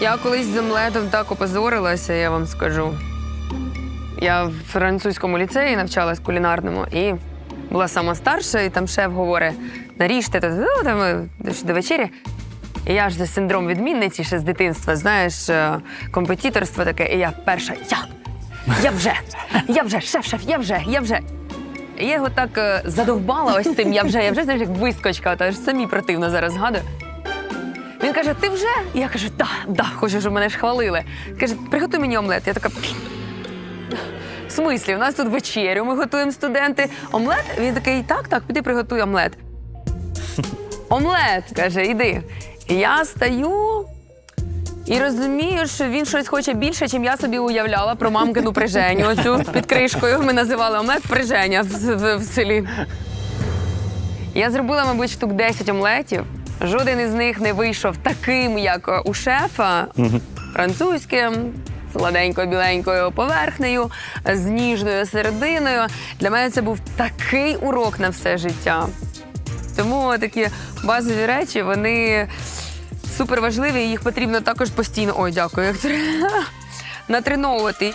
Я колись з омлетом так опозорилася, я вам скажу. Я в французькому ліцеї навчалась кулінарному і була сама старша, і там шеф говорить: наріжте та ну, там е, до вечері. І я ж за синдром відмінниці ще з дитинства, знаєш, е, компетіторство таке, і я перша. Я! Я вже! Я вже, шеф, шеф, я вже, я вже. Я його так е, задовбала ось цим, я вже, я вже, знаєш, як вискочка, та ж самі противно зараз згадую. Він каже: ти вже? І я кажу, да, да, хочу, щоб мене ж хвалили. Каже, приготуй мені омлет. Я така. В смислі, у нас тут вечерю, ми готуємо студенти. Омлет? Він такий, так, так, піди приготуй омлет. Омлет, каже, іди. І я стою і розумію, що він щось хоче більше, чим я собі уявляла про мамкину приженю. Оцю під кришкою ми називали омлет приженя в, в, в селі. Я зробила, мабуть, штук 10 омлетів. Жоден із них не вийшов таким, як е, у шефа, французьким, сладенькою біленькою поверхнею, з ніжною серединою. Для мене це був такий урок на все життя. Тому такі базові речі, вони супер важливі, і їх потрібно також постійно. Ой, дякую, як натреновувати.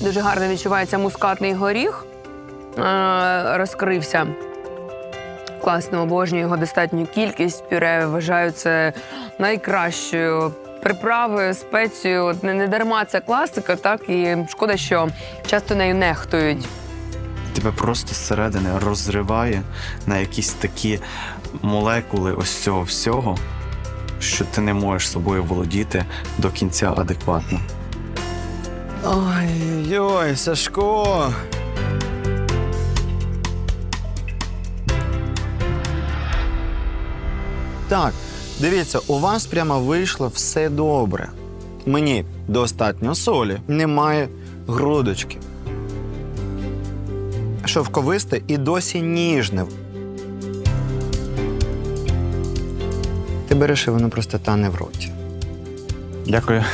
Дуже гарно відчувається мускатний горіх. Е, розкрився. Класно, обожнюю його достатню кількість. Пюре вважаю це найкращою приправою, спецією. От Не, не дарма це класика, так і шкода, що часто нею нехтують. Тебе просто зсередини розриває на якісь такі молекули ось цього всього, що ти не можеш собою володіти до кінця адекватно. Ой-ой, Сашко. Так, дивіться, у вас прямо вийшло все добре. Мені достатньо солі, немає грудочки. Шовковисте і досі ніжне. Ти береш і воно просто тане в роті. Дякую.